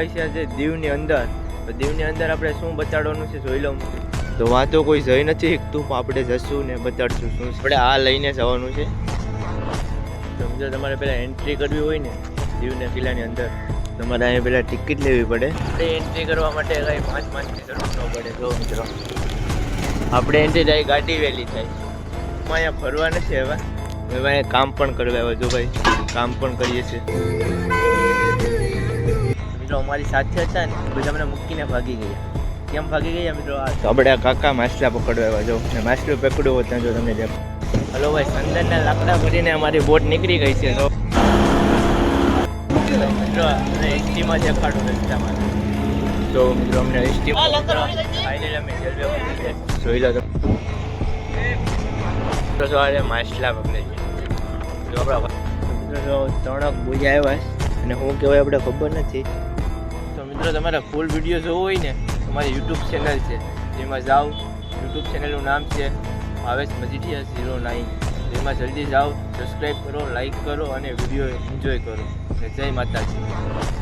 ભાઈ છે દીવની અંદર. તો દીવની અંદર આપણે શું બતાડવાનું છે જોઈ લઉં. તો વાતો કોઈ જઈ નથી તું પણ આપણે જશું ને બતાડશું શું આપણે આ લઈને જવાનું છે. સમજો તમારે પહેલાં એન્ટ્રી કરવી હોય ને દીવના કિલ્લાની અંદર. તમારે અહીંયા પહેલાં ટિકિટ લેવી પડે. આપણે એન્ટ્રી કરવા માટે કાંઈ પાંચ પાંચની જરૂર ન પડે. જો મિત્રો. આપણે એન્ટ્રી થાય ગાડી વહેલી થાય. હું અહીંયા ફરવા નથી હવે હવે અહીંયા કામ પણ કરવા આવ્યા જો ભાઈ. કામ પણ કરીએ છીએ. મિત્રો અમારી સાથે હતા ને બધા મને મૂકીને ભાગી ગયા. કેમ ભાગી ગયા મિત્રો? આ તો આપણે કાકા માછલા પકડવા આવ્યા. જો ને માછલું પકડવું હોય ત્યાં જો તમને દેખ હલો ભાઈ સંદનના લાકડા ભરીને અમારી બોટ નીકળી ગઈ છે. તો મિત્રો એસટીમાં દેખાડું રસ્તામાં. તો મિત્રો અમને એસટી ફાઇનલ અમે પહોંચી જોઈ લો તો તો સવારે માછલા પકડે છે. જો આપણા જો ત્રણક બોજા આવ્યા અને શું કહેવાય આપણે ખબર નથી. મિત્રો, તમારે ફૂલ વીડિયો જોવો હોય ને તો મારી યુટ્યુબ ચેનલ છે. જેમાં જાઓ યુટ્યુબ ચેનલનું નામ છે ભાવેશ મજીઠિયા ઝીરો નાઇન જેમાં જલ્દી જાઓ સબસ્ક્રાઈબ કરો લાઈક કરો અને વીડિયો એન્જોય કરો. જય માતાજી.